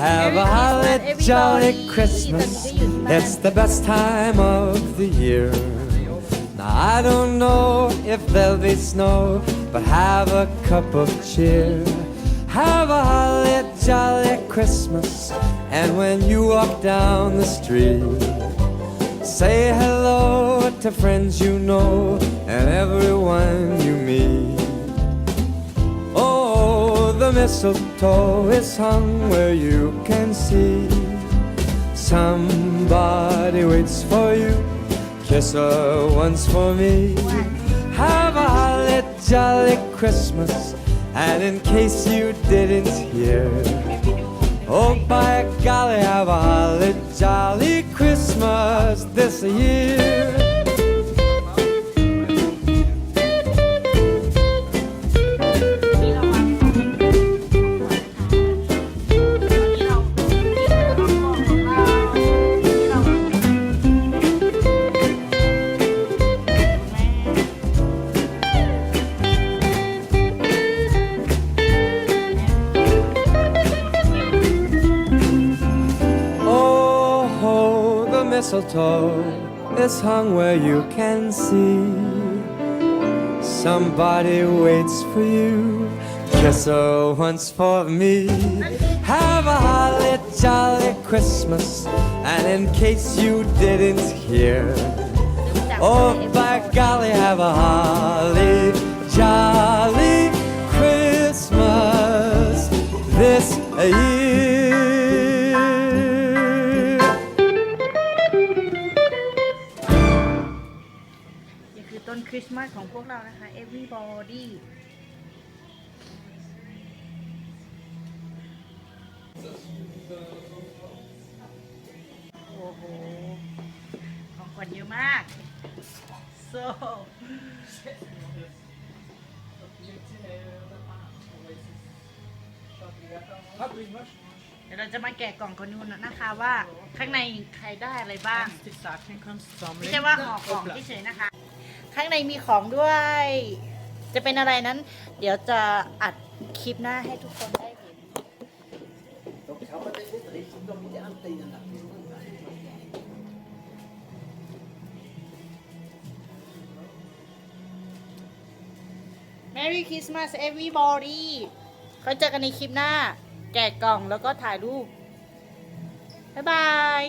a holly jolly Christmas. It's the best time of the year. Now I don't know if there'll be snow, but have a cup of cheer. Have a holly jolly Christmas. And when you walk down the street, say hello to friends you know and everyone you meet. The mistletoe is hung where you can see. Somebody waits for you. Kiss her once for me. Have a holly jolly Christmas. And in case you didn't hear, oh by golly, have a holly jolly Christmas this year. mistletoe is hung where you can see. Somebody waits for you. Kiss her once for me. Have a holly jolly Christmas. And in case you didn't hear, oh by golly, have a holly jolly Christmas this year. ต้นคริสต์มาสของพวกเรานะคะ everybody โอ้โห ของขวัญเยอะมาก so เดี๋ยวเราจะมาแกะกล่องกันดูนะคะว่าข้างในใครได้อะไรบ้าง till saken kan ไม่ samla ใช่ว่าห่อของเฉยๆนะคะ ข้างในมีของด้วย จะเป็นอะไรนั้น เดี๋ยวจะอัดคลิปหน้าให้ทุกคนได้เห็น Merry Christmas everybody เขาเจอกันในคลิปหน้า แกะกล่องแล้วก็ถ่ายรูป บ๊ายบาย